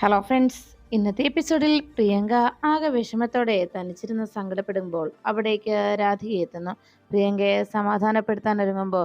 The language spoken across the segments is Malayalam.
ഹലോ ഫ്രണ്ട്സ് ഇന്നത്തെ എപ്പിസോഡിൽ പ്രിയങ്ക ആകെ വിഷമത്തോടെ തനിച്ചിരുന്ന് സങ്കടപ്പെടുമ്പോൾ അവിടേക്ക് രാധിക എത്തുന്നു. പ്രിയങ്കയെ സമാധാനപ്പെടുത്താൻ ഒരുങ്ങുമ്പോൾ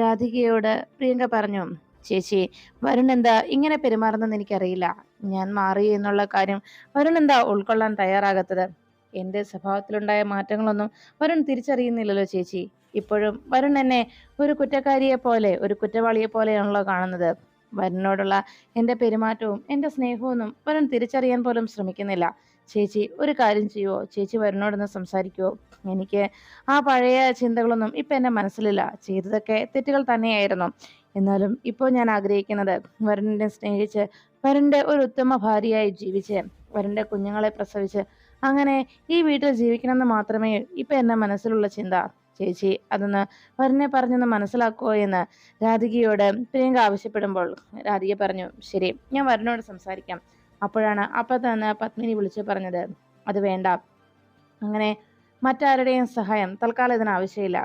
രാധികയോട് പ്രിയങ്ക പറഞ്ഞു ചേച്ചി വരുൺ എന്താ ഇങ്ങനെ പെരുമാറുന്നെന്ന് എനിക്കറിയില്ല. ഞാൻ മാറി എന്നുള്ള കാര്യം വരുൺ എന്താ ഉൾക്കൊള്ളാൻ തയ്യാറാകാത്തത്? എന്റെ സ്വഭാവത്തിലുണ്ടായ മാറ്റങ്ങളൊന്നും വരുൺ തിരിച്ചറിയുന്നില്ലല്ലോ ചേച്ചി. ഇപ്പോഴും വരുൺ എന്നെ ഒരു കുറ്റക്കാരിയെ പോലെ ഒരു കുറ്റവാളിയെ പോലെയാണല്ലോ കാണുന്നത്. വരുണിനോടുള്ള എന്റെ പെരുമാറ്റവും എന്റെ സ്നേഹവും വരുൺ തിരിച്ചറിയാൻ പോലും ശ്രമിക്കുന്നില്ല. ചേച്ചി ഒരു കാര്യം ചെയ്യുവോ? ചേച്ചി വരനോടൊന്ന് സംസാരിക്കുവോ? എനിക്ക് ആ പഴയ ചിന്തകളൊന്നും ഇപ്പം എന്റെ മനസ്സിലില്ല. ചെയ്തതൊക്കെ തെറ്റുകൾ തന്നെയായിരുന്നു. എന്നാലും ഇപ്പോൾ ഞാൻ ആഗ്രഹിക്കുന്നത് വരുണിനെ സ്നേഹിച്ച് വരുണിന്റെ ഒരു ഉത്തമ ഭാര്യയായി ജീവിച്ച് വരുണിന്റെ കുഞ്ഞുങ്ങളെ പ്രസവിച്ച് അങ്ങനെ ഈ വീട്ടിൽ ജീവിക്കണമെന്ന് മാത്രമേ ഇപ്പം എന്റെ മനസ്സിലുള്ള ചിന്ത ചേച്ചി അതൊന്ന് വരനെ പറഞ്ഞൊന്ന് മനസ്സിലാക്കുമോ എന്ന് രാധികയോട് പ്രിയങ്ക ആവശ്യപ്പെടുമ്പോൾ രാധിക പറഞ്ഞു ശരി ഞാൻ വരനോട് സംസാരിക്കാം. അപ്പോഴാണ് അപ്പം തന്നെ പത്മിനി വിളിച്ചു പറഞ്ഞത് അത് വേണ്ട. അങ്ങനെ മറ്റാരുടെയും സഹായം തൽക്കാലം ഇതിന് ആവശ്യമില്ല.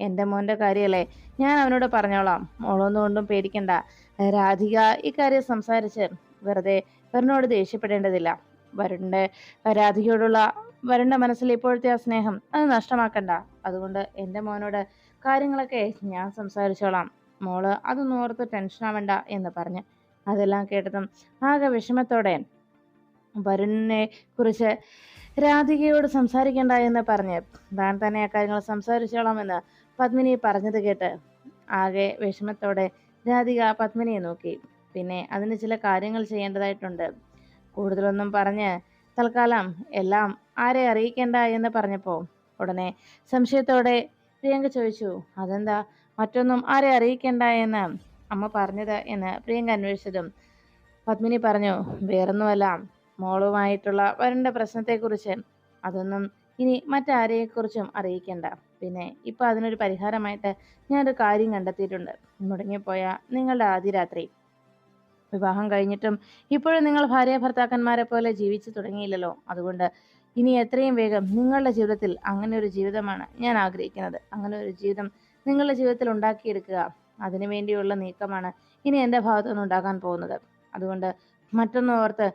എന്റെ മോന്റെ കാര്യമല്ലേ ഞാൻ അവനോട് പറഞ്ഞോളാം. മോളൊന്നും കൊണ്ടും പേടിക്കണ്ട. രാധിക ഇക്കാര്യം സംസാരിച്ച് വെറുതെ വരനോട് ദേഷ്യപ്പെടേണ്ടതില്ല. വരുണിന്റെ രാധികയോടുള്ള വരുണിന്റെ മനസ്സിൽ ഇപ്പോഴത്തെ ആ സ്നേഹം അത് നഷ്ടമാക്കണ്ട. അതുകൊണ്ട് എന്റെ മോനോട് കാര്യങ്ങളൊക്കെ ഞാൻ സംസാരിച്ചോളാം. മോൾ അതൊന്നും ഓർത്ത് ടെൻഷൻ ആവണ്ട എന്ന് പറഞ്ഞ് അതെല്ലാം കേട്ടതും ആകെ വിഷമത്തോടെ വരുണിനെ കുറിച്ച് രാധികയോട് സംസാരിക്കണ്ട എന്ന് പറഞ്ഞ് താൻ തന്നെ ആ കാര്യങ്ങൾ സംസാരിച്ചോളാമെന്ന് പത്മിനി പറഞ്ഞത് കേട്ട് ആകെ വിഷമത്തോടെ രാധിക പത്മിനിയെ നോക്കി. പിന്നെ അതിന് ചില കാര്യങ്ങൾ ചെയ്യേണ്ടതായിട്ടുണ്ട്. കൂടുതലൊന്നും പറഞ്ഞ് തൽക്കാലം എല്ലാം ആരെ അറിയിക്കേണ്ട എന്ന് പറഞ്ഞപ്പോൾ ഉടനെ സംശയത്തോടെ പ്രിയങ്ക ചോദിച്ചു അതെന്താ? മറ്റൊന്നും ആരെ അറിയിക്കേണ്ട എന്ന് അമ്മ പറഞ്ഞത് എന്ന് പ്രിയങ്ക അന്വേഷിച്ചതും പത്മിനി പറഞ്ഞു വേറൊന്നുമല്ല. മോളുമായിട്ടുള്ള വരണ്ട പ്രശ്നത്തെക്കുറിച്ച് അതൊന്നും ഇനി മറ്റാരെക്കുറിച്ചും അറിയിക്കേണ്ട. പിന്നെ ഇപ്പോൾ അതിനൊരു പരിഹാരമായിട്ട് ഞാനൊരു കാര്യം കണ്ടെത്തിയിട്ടുണ്ട്. മുടങ്ങിപ്പോയ നിങ്ങളുടെ ആദ്യ രാത്രി. വിവാഹം കഴിഞ്ഞിട്ടും ഇപ്പോഴും നിങ്ങൾ ഭാര്യ ഭർത്താക്കന്മാരെ പോലെ ജീവിച്ചു തുടങ്ങിയില്ലല്ലോ. അതുകൊണ്ട് ഇനി എത്രയും വേഗം നിങ്ങളുടെ ജീവിതത്തിൽ അങ്ങനെ ഒരു ജീവിതമാണ് ഞാൻ ആഗ്രഹിക്കുന്നത്. അങ്ങനെ ഒരു ജീവിതം നിങ്ങളുടെ ജീവിതത്തിൽ ഉണ്ടാക്കിയെടുക്കുക അതിനു വേണ്ടിയുള്ള നീക്കമാണ് ഇനി എന്റെ ഭാഗത്തുനിന്ന് ഉണ്ടാകാൻ പോകുന്നത്. അതുകൊണ്ട് മറ്റൊന്നും ഓർത്ത്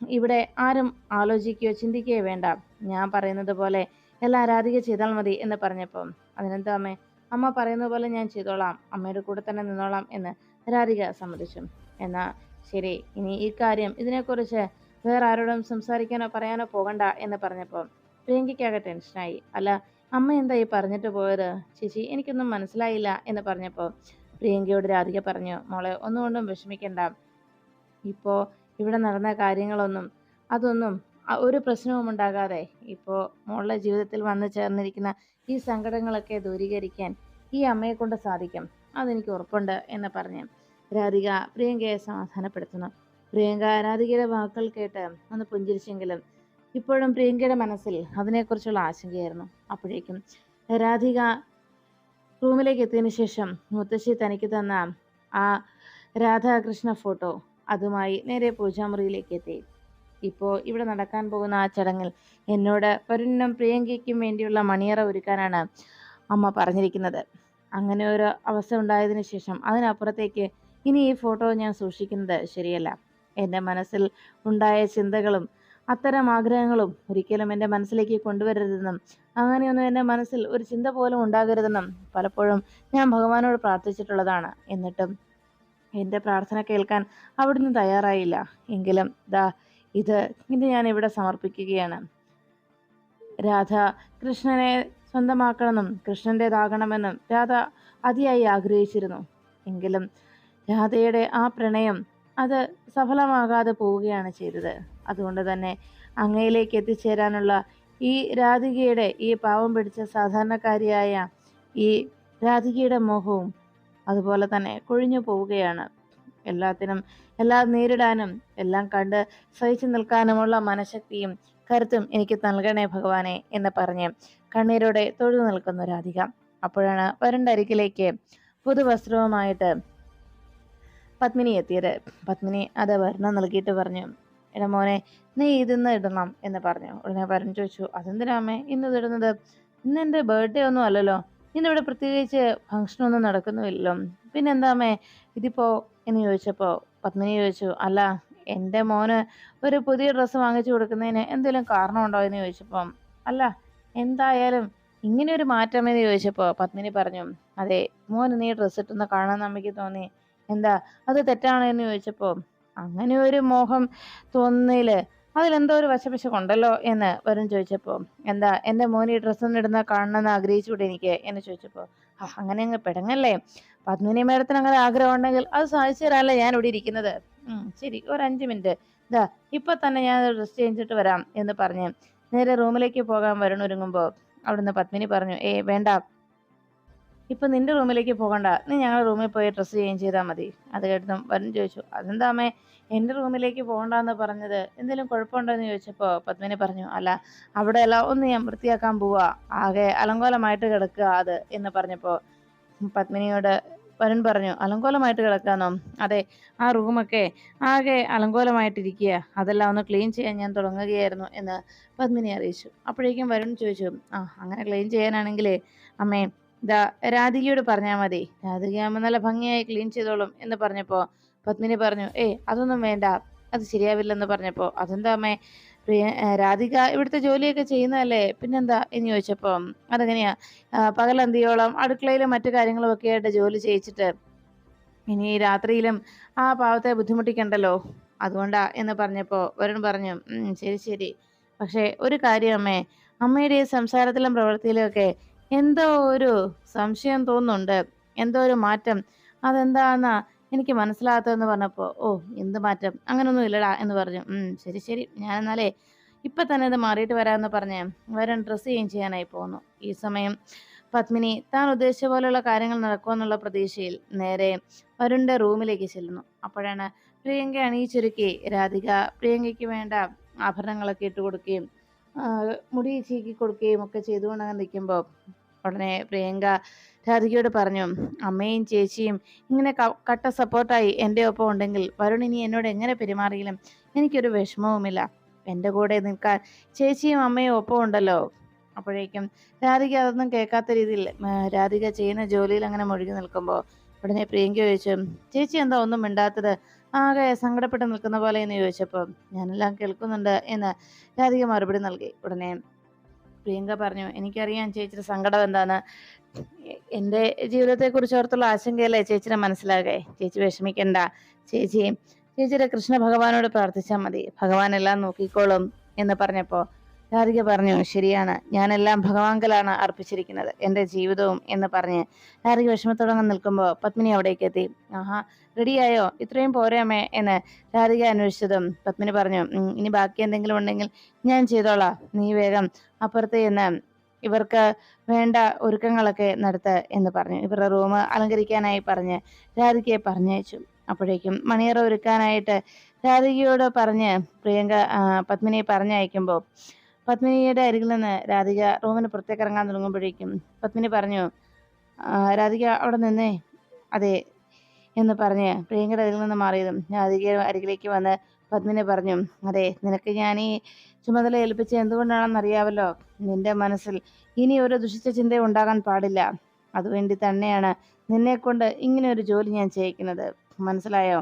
ഇവിടെ ആരും ആലോചിക്കുകയോ ചിന്തിക്കുകയോ വേണ്ട. ഞാൻ പറയുന്നത് പോലെ എല്ലാം ആരാധിക ചെയ്താൽ മതി എന്ന് പറഞ്ഞപ്പം അതിനെന്താ അമ്മേ? അമ്മ പറയുന്ന പോലെ ഞാൻ ചെയ്തോളാം. അമ്മയുടെ കൂടെ തന്നെ നിന്നോളാം എന്ന് രാധിക സമ്മതിച്ചു. എന്നാ ശരി ഇനി ഈ കാര്യം ഇതിനെക്കുറിച്ച് വേറെ ആരോടും സംസാരിക്കാനോ പറയാനോ പോകണ്ട എന്ന് പറഞ്ഞപ്പോൾ പ്രിയങ്കയ്ക്കാകെ ടെൻഷനായി അല്ല അമ്മ എന്താ ഈ പറഞ്ഞിട്ട് പോയത്? ചേച്ചി എനിക്കൊന്നും മനസ്സിലായില്ല എന്ന് പറഞ്ഞപ്പോൾ പ്രിയങ്കയോട് രാധിക പറഞ്ഞു മോളെ ഒന്നുകൊണ്ടും വിഷമിക്കണ്ട. ഇപ്പോൾ ഇവിടെ നടന്ന കാര്യങ്ങളൊന്നും അതൊന്നും ഒരു പ്രശ്നവും ഉണ്ടാകാതെ ഇപ്പോൾ മോളുടെ ജീവിതത്തിൽ വന്നു ചേർന്നിരിക്കുന്ന ഈ സങ്കടങ്ങളൊക്കെ ദൂരീകരിക്കാൻ ഈ അമ്മയെ കൊണ്ട് സാധിക്കും. അതെനിക്ക് ഉറപ്പുണ്ട് എന്ന് പറഞ്ഞ് രാധിക പ്രിയങ്കയെ സമാധാനപ്പെടുത്തുന്നു. പ്രിയങ്ക രാധികയുടെ വാക്കുകൾ കേട്ട് ഒന്ന് പുഞ്ചിരിച്ചെങ്കിലും ഇപ്പോഴും പ്രിയങ്കയുടെ മനസ്സിൽ അതിനെക്കുറിച്ചുള്ള ആശങ്കയായിരുന്നു. അപ്പോഴേക്കും രാധിക റൂമിലേക്ക് എത്തിയതിനു ശേഷം മുത്തശ്ശി തനിക്ക് തന്ന ആ രാധാകൃഷ്ണ ഫോട്ടോ അതുമായി നേരെ പൂജാമുറിയിലേക്ക് എത്തി. ഇപ്പോൾ ഇവിടെ നടക്കാൻ പോകുന്ന ആ ചടങ്ങിൽ എന്നോട് വരുണിനും പ്രിയങ്കയ്ക്കും വേണ്ടിയുള്ള മണിയറ ഒരുക്കാനാണ് അമ്മ പറഞ്ഞിരിക്കുന്നത്. അങ്ങനെ ഒരു അവസ്ഥ ഉണ്ടായതിനു ശേഷം അതിനപ്പുറത്തേക്ക് ഇനി ഈ ഫോട്ടോ ഞാൻ സൂക്ഷിക്കുന്നത് ശരിയല്ല. എന്റെ മനസ്സിൽ ഉണ്ടായ ചിന്തകളും അത്തരം ആഗ്രഹങ്ങളും ഒരിക്കലും എന്റെ മനസ്സിലേക്ക് കൊണ്ടുവരരുതെന്നും അങ്ങനെയൊന്നും എന്റെ മനസ്സിൽ ഒരു ചിന്ത പോലും ഉണ്ടാകരുതെന്നും പലപ്പോഴും ഞാൻ ഭഗവാനോട് പ്രാർത്ഥിച്ചിട്ടുള്ളതാണ്. എന്നിട്ടും എന്റെ പ്രാർത്ഥന കേൾക്കാൻ അവിടുന്ന് തയ്യാറായില്ല. എങ്കിലും ദാ ഇത് ഇത് ഞാൻ ഇവിടെ സമർപ്പിക്കുകയാണ്. രാധ കൃഷ്ണനെ സ്വന്തമാക്കണമെന്നും കൃഷ്ണന്റേതാകണമെന്നും രാധ അതിയായി ആഗ്രഹിച്ചിരുന്നു. എങ്കിലും രാധയുടെ ആ പ്രണയം അത് സഫലമാകാതെ പോവുകയാണ് ചെയ്തത്. അതുകൊണ്ട് തന്നെ അങ്ങയിലേക്ക് എത്തിച്ചേരാനുള്ള ഈ രാധികയുടെ ഈ പാവം പിടിച്ച സാധാരണക്കാരിയായ ഈ രാധികയുടെ മോഹവും അതുപോലെ തന്നെ കൊഴിഞ്ഞു പോവുകയാണ്. എല്ലാത്തിനും എല്ലാം നേരിടാനും എല്ലാം കണ്ട് സഹിച്ചു നിൽക്കാനുമുള്ള മനഃശക്തിയും കരുത്തും എനിക്ക് നൽകണേ ഭഗവാനെ എന്ന് പറഞ്ഞ് കണ്ണീരോടെ തൊഴുതു നിൽക്കുന്നു രാധിക. അപ്പോഴാണ് വരണ്ടരികിലേക്ക് പുതുവസ്ത്രവുമായിട്ട് പത്മിനി എത്തിയത്. പത്മിനി അത് വരണം നൽകിയിട്ട് പറഞ്ഞു. എടാ മോനെ നീ ഇതിന്ന് ഇടണം എന്ന് പറഞ്ഞു. ഉടനെ പറഞ്ഞു ചോദിച്ചു അതെന്തിനാമേ ഇന്ന് ഇതിടുന്നത് ഇന്ന് എന്റെ ബർത്ത്ഡേ ഒന്നും അല്ലല്ലോ. ഇന്നിവിടെ പ്രത്യേകിച്ച് ഫംഗ്ഷനൊന്നും നടക്കുന്നുമില്ലല്ലോ. പിന്നെന്താമേ ഇതിപ്പോ? എന്ന് ചോദിച്ചപ്പോൾ പത്മിനി ചോദിച്ചു അല്ല എന്റെ മോന് ഒരു പുതിയ ഡ്രസ്സ് വാങ്ങിച്ചു കൊടുക്കുന്നതിന് എന്തെങ്കിലും കാരണമുണ്ടോ? എന്ന് ചോദിച്ചപ്പം അല്ല എന്തായാലും ഇങ്ങനെ ഒരു മാറ്റമെന്ന് ചോദിച്ചപ്പോൾ പത്മിനി പറഞ്ഞു അതെ മോന് നീ ഡ്രസ്സ് ഇട്ടുന്ന കാണാൻ അമ്മയ്ക്ക് തോന്നി. എന്താ അത് തെറ്റാണ് എന്ന് ചോദിച്ചപ്പോൾ അങ്ങനെ ഒരു മോഹം തോന്നിൽ അതിലെന്തോ ഒരു വശപശക്കുണ്ടല്ലോ എന്ന് വരുൺ ചോദിച്ചപ്പോൾ എന്താ എന്റെ മോൻ ഈ ഡ്രസ്സ് ഇടുന്ന കാണണമെന്ന് ആഗ്രഹിച്ചുകൂടെ എനിക്ക് എന്ന് ചോദിച്ചപ്പോൾ "ആ, അങ്ങനെ അങ്ങ് പെടങ്ങല്ലേ? പത്മിനി മേഡത്തിന് അങ്ങനെ ആഗ്രഹം ഉണ്ടെങ്കിൽ അത് സാധിച്ചു ഞാൻ ഇവിടെ ഇരിക്കുന്നത്? ശരി ഒരു അഞ്ച് മിനിറ്റ് ഇതാ ഇപ്പൊ തന്നെ ഞാൻ ഡ്രസ് ചേഞ്ചിട്ട് വരാം എന്ന് പറഞ്ഞ് നേരെ റൂമിലേക്ക് പോകാൻ വരുൺ ഒരുങ്ങുമ്പോൾ അവിടുന്ന് പത്മിനി പറഞ്ഞു ഏ വേണ്ട ഇപ്പൊ നിന്റെ റൂമിലേക്ക് പോകണ്ട. നീ ഞങ്ങളുടെ റൂമിൽ പോയി ഡ്രസ്സ് ചേഞ്ച് ചെയ്താൽ മതി. അത് കേട്ടതും വരൻ ചോദിച്ചു. അതെന്താമേ എന്റെ റൂമിലേക്ക് പോകണ്ടെന്ന് പറഞ്ഞത്. എന്തെങ്കിലും കുഴപ്പമുണ്ടോ എന്ന് ചോദിച്ചപ്പോൾ പത്മിനി പറഞ്ഞു അല്ല അവിടെ എല്ലാം ഒന്ന് ഞാൻ വൃത്തിയാക്കാൻ പോവാ. ആകെ അലങ്കോലമായിട്ട് കിടക്കുക അത് എന്ന് പറഞ്ഞപ്പോൾ പത്മിനിയോട് വരുൺ പറഞ്ഞു അലങ്കോലമായിട്ട് കിടക്കാന്നോ? അതെ ആ റൂമൊക്കെ ആകെ അലങ്കോലമായിട്ടിരിക്കുക അതെല്ലാം ഒന്ന് ക്ലീൻ ചെയ്യാൻ ഞാൻ തുടങ്ങുകയായിരുന്നു എന്ന് പത്മിനി അറിയിച്ചു. അപ്പോഴേക്കും വരുൺ ചോദിച്ചു ആ അങ്ങനെ ക്ലീൻ ചെയ്യാനാണെങ്കിലേ അമ്മേ ഇതാ രാധികയോട് പറഞ്ഞാൽ മതി. രാധികയാകുമ്പോൾ നല്ല ഭംഗിയായി ക്ലീൻ ചെയ്തോളും എന്ന് പറഞ്ഞപ്പോൾ പത്മിനി പറഞ്ഞു ഏയ് അതൊന്നും വേണ്ട. അത് ശരിയാവില്ലെന്ന് പറഞ്ഞപ്പോൾ അതെന്താ അമ്മേ? പ്രിയ രാധിക ഇവിടുത്തെ ജോലിയൊക്കെ ചെയ്യുന്നതല്ലേ? പിന്നെന്താ? എന്ന് ചോദിച്ചപ്പോൾ അതെങ്ങനെയാ. പകലന്തിയോളം അടുക്കളയിലും മറ്റു കാര്യങ്ങളും ഒക്കെ ആയിട്ട് ജോലി ചെയ്യിച്ചിട്ട് ഇനി രാത്രിയിലും ആ പാവത്തെ ബുദ്ധിമുട്ടിക്കണ്ടല്ലോ? അതുകൊണ്ടാ എന്ന് പറഞ്ഞപ്പോൾ വരുൺ പറഞ്ഞു ശരി ശരി. പക്ഷേ ഒരു കാര്യം അമ്മേ. അമ്മയുടെ സംസാരത്തിലും പ്രവൃത്തിയിലും ഒക്കെ എന്തോ ഒരു സംശയം തോന്നുന്നുണ്ട്. എന്തോ ഒരു മാറ്റം. അതെന്താന്നാ എനിക്ക് മനസ്സിലാകാത്തതെന്ന് പറഞ്ഞപ്പോൾ ഓ എന്ത് മാറ്റം? അങ്ങനൊന്നും ഇല്ലടാ എന്ന് പറഞ്ഞു. "ഉം, ശരി ശരി. ഞാൻ എന്നാലേ ഇപ്പം തന്നെ ഇത് മാറിയിട്ട് വരാമെന്ന് പറഞ്ഞ് വരൻ ഡ്രസ്സ് ചേഞ്ച് ചെയ്യാനായി പോകുന്നു ഈ സമയം പത്മിനി താൻ ഉദ്ദേശിച്ച പോലെയുള്ള കാര്യങ്ങൾ നടക്കുമെന്നുള്ള പ്രതീക്ഷയിൽ നേരെ വരുണിന്റെ റൂമിലേക്ക് ചെല്ലുന്നു. അപ്പോഴാണ് പ്രിയങ്ക അണിയിച്ചൊരുക്കി രാധിക പ്രിയങ്കയ്ക്ക് വേണ്ട ആഭരണങ്ങളൊക്കെ ഇട്ട് കൊടുക്കുകയും മുടി ചീക്കി കൊടുക്കുകയും ഒക്കെ ചെയ്തുകൊണ്ടങ്ങനെ നിൽക്കുമ്പോൾ ഉടനെ പ്രിയങ്ക രാധികയോട് പറഞ്ഞു അമ്മയും ചേച്ചിയും ഇങ്ങനെ കട്ട സപ്പോർട്ടായി എന്റെ ഒപ്പം ഉണ്ടെങ്കിൽ വരുൺ ഇനി എന്നോട് എങ്ങനെ പെരുമാറിയാലും? എനിക്കൊരു വിഷമവുമില്ല. എന്റെ കൂടെ നിൽക്കാൻ ചേച്ചിയും അമ്മയും ഒപ്പം ഉണ്ടല്ലോ അപ്പോഴേക്കും രാധിക അതൊന്നും കേൾക്കാത്ത രീതിയിൽ രാധിക ചെയ്യുന്ന ജോലിയിൽ അങ്ങനെ മുഴുകി നിൽക്കുമ്പോൾ ഉടനെ പ്രിയങ്ക ചോദിച്ചു ചേച്ചി എന്താ ഒന്നും മിണ്ടാത്തത്? ആകെ സങ്കടപ്പെട്ട് നിൽക്കുന്ന പോലെ എന്ന് ചോദിച്ചപ്പോൾ ഞാനെല്ലാം കേൾക്കുന്നുണ്ട് എന്ന് രാധിക മറുപടി നൽകി. ഉടനെ പ്രിയങ്ക പറഞ്ഞു എനിക്കറിയാം ചേച്ചിയുടെ സങ്കടം എന്താന്ന്. എ- എന്റെ ജീവിതത്തെക്കുറിച്ച് ഓർത്തുള്ള ആശങ്കയല്ലേ ചേച്ചിനെ മനസ്സിലാകെ? ചേച്ചി വിഷമിക്കണ്ട. ചേച്ചി ചേച്ചിയുടെ കൃഷ്ണ ഭഗവാനോട് പ്രാർത്ഥിച്ചാൽ മതി. ഭഗവാൻ എല്ലാം നോക്കിക്കോളും എന്ന് പറഞ്ഞപ്പോൾ രാധിക പറഞ്ഞു ശരിയാണ്. ഞാനെല്ലാം ഭഗവാങ്കലാണ് അർപ്പിച്ചിരിക്കുന്നത്. എന്റെ ജീവിതവും എന്ന് പറഞ്ഞ് രാധിക വിഷമത്തോടങ്ങ് നിൽക്കുമ്പോൾ പത്മിനി അവിടേക്ക് എത്തി. ആഹാ റെഡിയായോ ഇത്രയും പോരാമേ എന്ന് രാധിക അന്വേഷിച്ചതും പത്മിനി പറഞ്ഞു ഇനി ബാക്കി എന്തെങ്കിലും ഉണ്ടെങ്കിൽ ഞാൻ ചെയ്തോളാം. നീ വേഗം അപ്പുറത്ത് ചെന്ന് ഇവർക്ക് വേണ്ട ഒരുക്കങ്ങളൊക്കെ നടത്ത് എന്ന് പറഞ്ഞു. ഇവരുടെ റൂം അലങ്കരിക്കാനായി പറഞ്ഞ് രാധികയെ പറഞ്ഞയച്ചു. അപ്പോഴേക്കും മണിയറ ഒരുക്കാനായിട്ട് രാധികയോട് പറഞ്ഞ് പ്രിയങ്ക പത്മിനിയെ പറഞ്ഞയക്കുമ്പോൾ പത്മിനിയുടെ അരികിൽ നിന്ന് രാധിക റൂമിന് പുറത്തേക്ക് ഇറങ്ങാൻ തുടങ്ങുമ്പോഴേക്കും പത്മിനി പറഞ്ഞു "ആ, രാധിക അവിടെ നിന്നേ. അതെ എന്ന് പറഞ്ഞ് പ്രിയങ്കയുടെ അരികിൽ നിന്ന് മാറിയതും രാധിക അരികിലേക്ക് വന്ന് പത്മിനി പറഞ്ഞു അതെ നിനക്ക് ഞാൻ ഈ ചുമതല ഏൽപ്പിച്ച എന്തുകൊണ്ടാണെന്ന് അറിയാവല്ലോ? നിന്റെ മനസ്സിൽ ഇനി ഒരു ദുഷിച്ച ചിന്ത ഉണ്ടാകാൻ പാടില്ല. അതുവേണ്ടി തന്നെയാണ് നിന്നെ കൊണ്ട് ഇങ്ങനെ ഒരു ജോലി ഞാൻ ചെയ്യിക്കുന്നത്. മനസ്സിലായോ?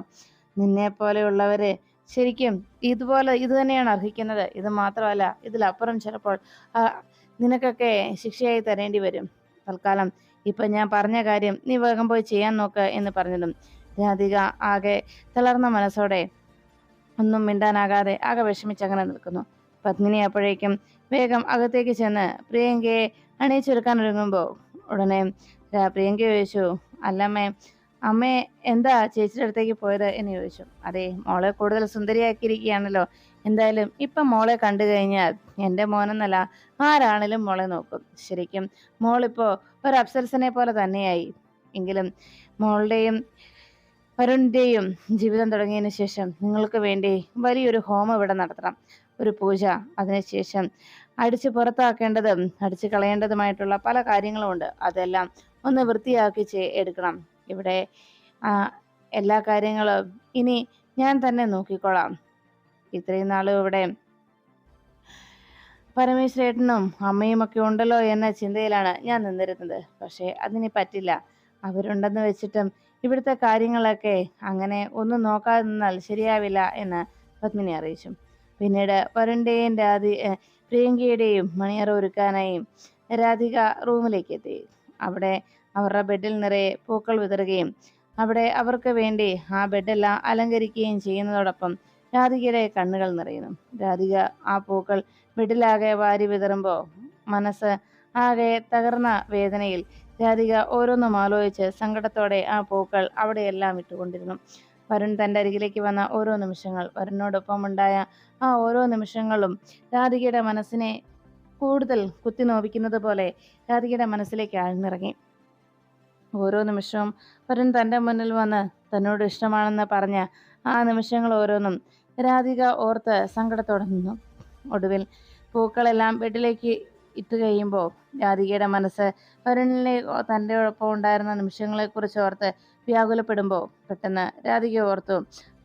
നിന്നെ പോലെയുള്ളവര് ശരിക്കും ഇതുപോലെ ഇത് തന്നെയാണ് അർഹിക്കുന്നത്. ഇത് മാത്രമല്ല ഇതിലപ്പുറം ചിലപ്പോൾ നിനക്കൊക്കെ ശിക്ഷയായി തരേണ്ടി വരും. തൽക്കാലം ഇപ്പൊ ഞാൻ പറഞ്ഞ കാര്യം നീ വേഗം പോയി ചെയ്യാൻ നോക്ക് എന്ന് പറഞ്ഞതും. രാധിക ആകെ തളർന്ന മനസ്സോടെ ഒന്നും മിണ്ടാനാകാതെ ആകെ വിഷമിച്ച് അങ്ങനെ നിൽക്കുന്നു. പത്മിനി അപ്പോഴേക്കും വേഗം അകത്തേക്ക് ചെന്ന് പ്രിയങ്കയെ അണിയിച്ചൊരുക്കാൻ ഒരുങ്ങുമ്പോൾ ഉടനെ പ്രിയങ്ക ചോദിച്ചു അല്ലമ്മേ അമ്മേ എന്താ ചേച്ചിയുടെ അടുത്തേക്ക് പോയത് എന്ന് ചോദിച്ചു. അതെ മോളെ കൂടുതൽ സുന്ദരിയാക്കിയിരിക്കുകയാണല്ലോ. എന്തായാലും ഇപ്പം മോളെ കണ്ടു കഴിഞ്ഞാൽ എന്റെ മോനെന്നല്ല ആരാണേലും മോളെ നോക്കും. ശരിക്കും മോളിപ്പോ ഒരു അപ്സരസനെ പോലെ തന്നെയായി. എങ്കിലും മോളുടെയും വരുണിന്റെയും ജീവിതം തുടങ്ങിയതിന് ശേഷം നിങ്ങൾക്ക് വേണ്ടി വലിയൊരു ഹോമം ഇവിടെ നടത്തണം. ഒരു പൂജ അതിനുശേഷം അടിച്ച് പുറത്താക്കേണ്ടതും അടിച്ച് കളയേണ്ടതുമായിട്ടുള്ള പല കാര്യങ്ങളുമുണ്ട് അതെല്ലാം ഒന്ന് വൃത്തിയാക്കി എടുക്കണം. ഇവിടെ എല്ലാ കാര്യങ്ങളും ഇനി ഞാൻ തന്നെ നോക്കിക്കോളാം. ഇത്രയും നാളും ഇവിടെ പരമേശ്വരേട്ടനും അമ്മയും ഒക്കെ ഉണ്ടല്ലോ എന്ന ചിന്തയിലാണ് ഞാൻ നിന്നിരുന്നത്. പക്ഷേ അതിന് പറ്റില്ല. അവരുണ്ടെന്ന് വെച്ചിട്ടും ഇവിടുത്തെ കാര്യങ്ങളൊക്കെ അങ്ങനെ ഒന്നും നോക്കാതെ നിന്നാൽ ശരിയാവില്ല എന്ന് പത്മിനി അറിയിച്ചു. പിന്നീട് വരുണിന്റെയും രാധി പ്രിയങ്കയുടെയും മണിയറ ഒരുക്കാനായി രാധിക റൂമിലേക്ക് എത്തി. അവിടെ അവരുടെ ബെഡിൽ നിറയെ പൂക്കൾ വിതറുകയും അവിടെ അവർക്ക് വേണ്ടി ആ ബെഡെല്ലാം അലങ്കരിക്കുകയും ചെയ്യുന്നതോടൊപ്പം രാധികയുടെ കണ്ണുകൾ നിറയുന്നു. രാധിക ആ പൂക്കൾ ബെഡിലാകെ വാരി വിതറുമ്പോൾ മനസ്സ് ആകെ തകർന്ന വേദനയിൽ രാധിക ഓരോന്നും ആലോചിച്ച് സങ്കടത്തോടെ ആ പൂക്കൾ അവിടെയെല്ലാം ഇട്ടുകൊണ്ടിരുന്നു. വരുൺ തന്റെ അരികിലേക്ക് വന്ന ഓരോ നിമിഷങ്ങൾ വരുണിനോടൊപ്പം ഉണ്ടായ ആ ഓരോ നിമിഷങ്ങളും രാധികയുടെ മനസ്സിനെ കൂടുതൽ കുത്തി നോവിക്കുന്നത് പോലെ രാധികയുടെ മനസ്സിലേക്ക് ആഴ്ന്നിറങ്ങി. ഓരോ നിമിഷവും വരൻ തന്റെ മുന്നിൽ വന്ന് തന്നോട് ഇഷ്ടമാണെന്ന് പറഞ്ഞ ആ നിമിഷങ്ങൾ ഓരോന്നും രാധിക ഓർത്ത് സങ്കടത്തോടെ നിന്നു. ഒടുവിൽ പൂക്കളെല്ലാം വീട്ടിലേക്ക് ഇട്ട് കഴിയുമ്പോൾ രാധികയുടെ മനസ്സ് വരുണിലെ തന്റെ ഒപ്പം ഉണ്ടായിരുന്ന നിമിഷങ്ങളെക്കുറിച്ച് ഓർത്ത് വ്യാകുലപ്പെടുമ്പോൾ പെട്ടെന്ന് രാധിക ഓർത്തു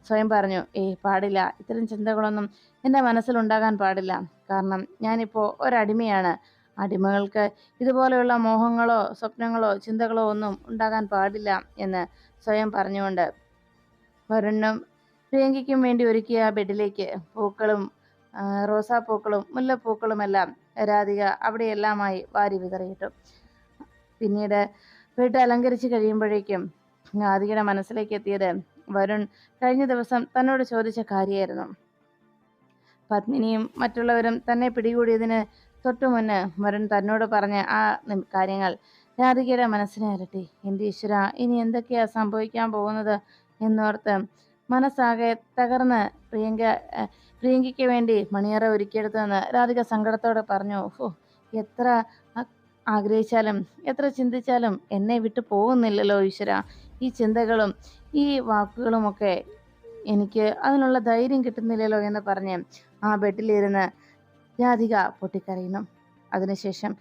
സ്വയം പറഞ്ഞു ഏയ് പാടില്ല. ഇത്തരം ചിന്തകളൊന്നും എന്റെ മനസ്സിലുണ്ടാകാൻ പാടില്ല. കാരണം ഞാനിപ്പോൾ ഒരടിമയാണ്. അടിമകൾക്ക് ഇതുപോലെയുള്ള മോഹങ്ങളോ സ്വപ്നങ്ങളോ ചിന്തകളോ ഒന്നും ഉണ്ടാകാൻ പാടില്ല എന്ന് സ്വയം പറഞ്ഞുകൊണ്ട് വരുണും പ്രിയങ്കയ്ക്കും വേണ്ടി ഒരുക്കിയ ബെഡിലേക്ക് പൂക്കളും റോസാപ്പൂക്കളും മുല്ലപ്പൂക്കളുമെല്ലാം രാധിക അവിടെയെല്ലാമായി വാരി വിതറിയിട്ടു. പിന്നീട് വീട്ട് അലങ്കരിച്ച് കഴിയുമ്പോഴേക്കും രാധികയുടെ മനസ്സിലേക്ക് എത്തിയത് വരുൺ കഴിഞ്ഞ ദിവസം തന്നോട് ചോദിച്ച കാര്യമായിരുന്നു പത്മിനിയും മറ്റുള്ളവരും തന്നെ പിടികൂടിയതിന് തൊട്ടു മുന്ന് വരൻ തന്നോട് പറഞ്ഞ ആ കാര്യങ്ങൾ രാധികയുടെ മനസ്സിനെ ഇരട്ടി എന്റെ ഈശ്വര ഇനി എന്തൊക്കെയാ സംഭവിക്കാൻ പോകുന്നത്? എന്നോർത്ത് മനസ്സാകെ തകർന്ന് പ്രിയങ്ക പ്രിയങ്കയ്ക്ക് വേണ്ടി മണിയറ ഒരുക്കിയെടുത്തതെന്ന് രാധിക സങ്കടത്തോടെ പറഞ്ഞു. ഓ എത്ര ആഗ്രഹിച്ചാലും എത്ര ചിന്തിച്ചാലും എന്നെ വിട്ടു പോകുന്നില്ലല്ലോ ഈശ്വര. ഈ ചിന്തകളും ഈ വാക്കുകളുമൊക്കെ എനിക്ക് അതിനുള്ള ധൈര്യം കിട്ടുന്നില്ലല്ലോ എന്ന് പറഞ്ഞ് ആ ബെഡിലിരുന്ന് രാധിക പൊട്ടിക്കരയുന്നു. അതിനുശേഷം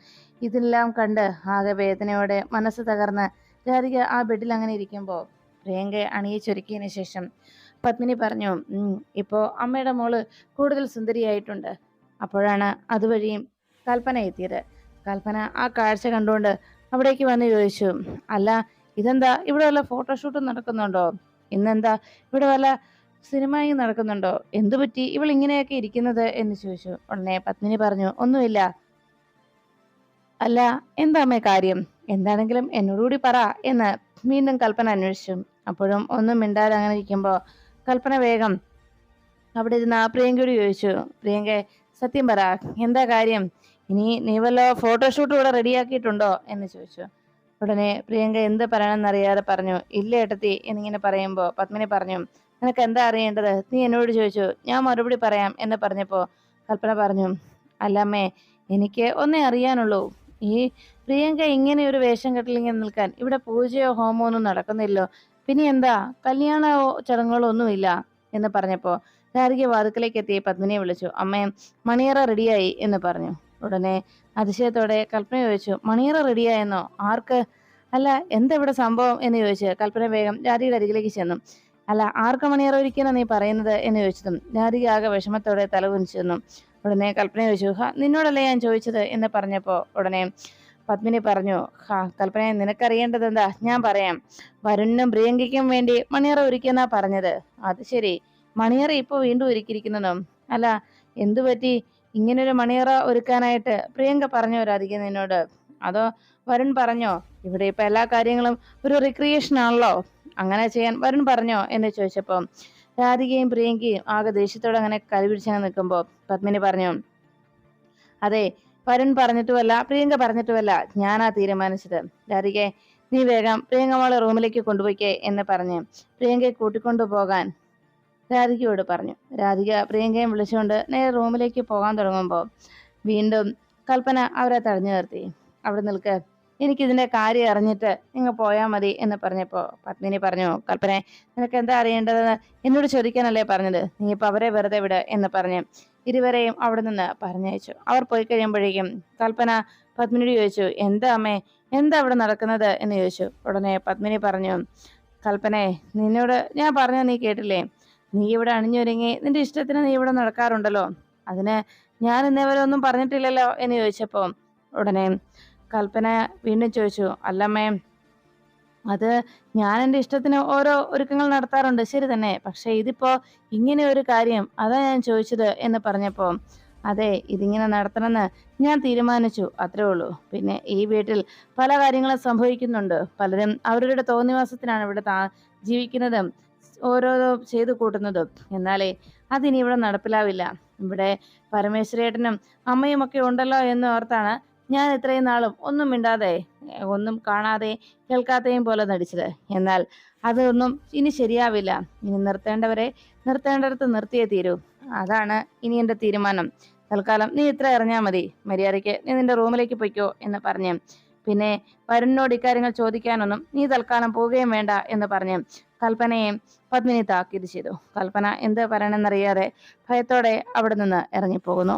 ഇതെല്ലാം കണ്ട് ആകെ വേദനയോടെ മനസ്സ് തകർന്ന് രാധിക ആ ബെഡിൽ അങ്ങനെ ഇരിക്കുമ്പോൾ പ്രിയങ്ക അണിയിച്ചൊരുക്കിയതിന് ശേഷം പത്മിനി പറഞ്ഞു ഇപ്പോൾ അമ്മയുടെ മോൾ കൂടുതൽ സുന്ദരിയായിട്ടുണ്ട്. അപ്പോഴാണ് അതുവഴിയും കൽപ്പന എത്തിയത്. കൽപ്പന ആ കാഴ്ച കണ്ടുകൊണ്ട് അവിടേക്ക് വന്ന് ചോദിച്ചു അല്ല ഇതെന്താ? ഇവിടെ വല്ല ഫോട്ടോഷൂട്ടും നടക്കുന്നുണ്ടോ? ഇന്നെന്താ? ഇവിടെ വല്ല സിനിമയും നടക്കുന്നുണ്ടോ? എന്തു പറ്റി? ഇവൾ ഇങ്ങനെയൊക്കെ ഇരിക്കുന്നത്? എന്ന് ചോദിച്ചു. ഉടനെ പത്മിനി പറഞ്ഞു ഒന്നുമില്ല. അല്ല എന്താമേ കാര്യം? എന്താണെങ്കിലും എന്നോടുകൂടി പറ എന്ന് വീണ്ടും കൽപ്പന അന്വേഷിച്ചു. അപ്പോഴും ഒന്നും മിണ്ടാതെ അങ്ങനെ ഇരിക്കുമ്പോൾ കൽപ്പന വേഗം അവിടെ ഇരുന്ന് പ്രിയങ്കയോട് ചോദിച്ചു പ്രിയങ്ക സത്യം പറ എന്താ കാര്യം? ഇനി നീ വല്ല ഫോട്ടോഷൂട്ട് ഇവിടെ റെഡിയാക്കിയിട്ടുണ്ടോ? എന്ന് ചോദിച്ചു. ഉടനെ പ്രിയങ്ക എന്ത് പറയണമെന്നറിയാതെ പറഞ്ഞു ഇല്ല ഏട്ടത്തി എന്നിങ്ങനെ പറയുമ്പോൾ പത്മിനി പറഞ്ഞു നിനക്ക് എന്താ അറിയേണ്ടത്? നീ എന്നോട് ചോദിച്ചു. ഞാൻ മറുപടി പറയാം എന്ന് പറഞ്ഞപ്പോൾ കൽപ്പന പറഞ്ഞു അല്ലമ്മേ എനിക്ക് ഒന്നേ അറിയാനുള്ളൂ. ഈ പ്രിയങ്ക ഇങ്ങനെ ഒരു വേഷം കെട്ടിലിങ്ങനെ നിൽക്കാൻ ഇവിടെ പൂജയോ ഹോമോ ഒന്നും നടക്കുന്നില്ലോ. പിന്നെ എന്താ? കല്യാണമോ ചടങ്ങുകളോ ഒന്നുമില്ല. എന്ന് പറഞ്ഞപ്പോൾ രാധിക വാതുക്കലേക്ക് എത്തി പത്മിനിയെ വിളിച്ചു. അമ്മയും മണിയറ റെഡിയായി? എന്ന് പറഞ്ഞു. ഉടനെ അതിശയത്തോടെ കൽപ്പന ചോദിച്ചു മണിയറ റെഡിയായെന്നോ? ആർക്ക്? അല്ല എന്താ ഇവിടെ സംഭവം? എന്ന് ചോദിച്ചു കൽപ്പന വേഗം ജാതിയുടെ അരികിലേക്ക് ചെന്നു. അല്ല ആർക്ക് മണിയറ ഒരുക്കിയെന്നാ നീ പറയുന്നത് എന്ന് ചോദിച്ചതും രാധിക ആകെ വിഷമത്തോടെ തലകുനിച്ചു നിന്നു. ഉടനെ കൽപ്പന ചോദിച്ചു ഹാ നിന്നോടല്ലേ ഞാൻ ചോദിച്ചത്? എന്ന് പറഞ്ഞപ്പോൾ ഉടനെ പത്മിനി പറഞ്ഞു ഹാ കൽപ്പന നിനക്കറിയേണ്ടത് എന്താ? ഞാൻ പറയാം. വരുണിനും പ്രിയങ്കയ്ക്കും വേണ്ടി മണിയറ ഒരുക്കിയെന്നാ പറഞ്ഞത്. അത് ശരി. മണിയറ ഇപ്പോൾ വീണ്ടും ഒരുക്കിയിരിക്കുന്നതും. അല്ല എന്തു പറ്റി? ഇങ്ങനൊരു മണിയറ ഒരുക്കാനായിട്ട് പ്രിയങ്ക പറഞ്ഞോ രാധിക നിന്നോട്? അതോ വരുൺ പറഞ്ഞോ ഇവിടെ ഇപ്പൊ എല്ലാ കാര്യങ്ങളും ഒരു റിക്രിയേഷൻ ആണല്ലോ. അങ്ങനെ ചെയ്യാൻ വരുൺ പറഞ്ഞോ എന്ന് ചോദിച്ചപ്പോൾ രാധികയും പ്രിയങ്കയും ആകെ ദേഷ്യത്തോടെ അങ്ങനെ കലിപിടിച്ചാൽ നിൽക്കുമ്പോൾ പത്മിനി പറഞ്ഞു അതെ വരുൺ പറഞ്ഞിട്ടുമല്ല പ്രിയങ്ക പറഞ്ഞിട്ടുമല്ല ഞാനാ തീരുമാനിച്ചത്. രാധികെ നീ വേഗം പ്രിയങ്ക മോളെ റൂമിലേക്ക് കൊണ്ടുപോയിക്കേ എന്ന് പറഞ്ഞ് പ്രിയങ്കയെ കൂട്ടിക്കൊണ്ടു പോകാൻ രാധികയോട് പറഞ്ഞു. രാധിക പ്രിയങ്കയും വിളിച്ചുകൊണ്ട് നേരെ റൂമിലേക്ക് പോകാൻ തുടങ്ങുമ്പോൾ വീണ്ടും കൽപ്പന അവരെ തടഞ്ഞു നിർത്തി. അവിടെ നിൽക്ക്. എനിക്കിതിന്റെ കാര്യം അറിഞ്ഞിട്ട് നിങ്ങൾ പോയാൽ മതി എന്ന് പറഞ്ഞപ്പോൾ പത്മിനി പറഞ്ഞു കൽപ്പനെ നിനക്ക് എന്താ അറിയേണ്ടതെന്ന് എന്നോട് ചോദിക്കാനല്ലേ പറഞ്ഞത്? നീ ഇപ്പൊ അവരെ വെറുതെ വിട് എന്ന് പറഞ്ഞു ഇരുവരെയും അവിടെ നിന്ന് പറഞ്ഞയച്ചു. അവർ പോയി കഴിയുമ്പോഴേക്കും കൽപ്പന പത്മിനിയോട് ചോദിച്ചു എന്താ അമ്മേ എന്താ അവിടെ നടക്കുന്നത്? എന്ന് ചോദിച്ചു. ഉടനെ പത്മിനി പറഞ്ഞു കൽപ്പനെ നിന്നോട് ഞാൻ പറഞ്ഞ നീ കേട്ടില്ലേ? നീ ഇവിടെ അണിഞ്ഞൊരുങ്ങി നിന്റെ ഇഷ്ടത്തിന് നീ ഇവിടെ നടക്കാറുണ്ടല്ലോ. അതിന് ഞാൻ ഇന്നേവരെ ഒന്നും പറഞ്ഞിട്ടില്ലല്ലോ എന്ന് ചോദിച്ചപ്പോൾ ഉടനെ കൽപ്പന വീണ്ടും ചോദിച്ചു അല്ലമ്മേ അത് ഞാൻ എന്റെ ഇഷ്ടത്തിന് ഓരോ ഒരുക്കങ്ങൾ നടത്താറുണ്ട് ശരി തന്നെ. പക്ഷേ ഇതിപ്പോ ഇങ്ങനെ ഒരു കാര്യം അതാ ഞാൻ ചോദിച്ചത് എന്ന് പറഞ്ഞപ്പോൾ അതെ ഇതിങ്ങനെ നടത്തണമെന്ന് ഞാൻ തീരുമാനിച്ചു അത്രേ ഉള്ളൂ. പിന്നെ ഈ വീട്ടിൽ പല കാര്യങ്ങളും സംഭവിക്കുന്നുണ്ട്. പലരും അവരുടെ തോന്നിവാസത്തിനാണ് ഇവിടെ താ ജീവിക്കുന്നതും ഓരോരോ ചെയ്തു കൂട്ടുന്നതും. എന്നാലേ അതിനി ഇവിടെ നടപ്പിലാവില്ല. ഇവിടെ പരമേശ്വരേട്ടനും അമ്മയും ഒക്കെ ഉണ്ടല്ലോ എന്ന് ഓർത്താണ് ഞാൻ ഇത്രയും നാളും ഒന്നും മിണ്ടാതെ ഒന്നും കാണാതെ കേൾക്കാത്തയും പോലെ നടിച്ചത്. എന്നാൽ അതൊന്നും ഇനി ശരിയാവില്ല. ഇനി നിർത്തേണ്ടവരെ നിർത്തേണ്ടടുത്ത് നിർത്തിയേ തീരൂ. അതാണ് ഇനി എന്റെ തീരുമാനം. തൽക്കാലം നീ ഇത്ര ഇറങ്ങിയാൽ മതി. മര്യാദയ്ക്ക് നീ നിന്റെ റൂമിലേക്ക് പൊയ്ക്കോ എന്ന് പറഞ്ഞു. പിന്നെ വരുണിനോട് ഇക്കാര്യങ്ങൾ ചോദിക്കാനൊന്നും നീ തൽക്കാലം പോവുകയും വേണ്ട എന്ന് പറഞ്ഞു കൽപ്പനയും പത്മിനി താക്കീത് ചെയ്തു. കൽപ്പന എന്ത് പറയണമെന്നറിയാതെ ഭയത്തോടെ അവിടെ നിന്ന് ഇറങ്ങിപ്പോകുന്നു.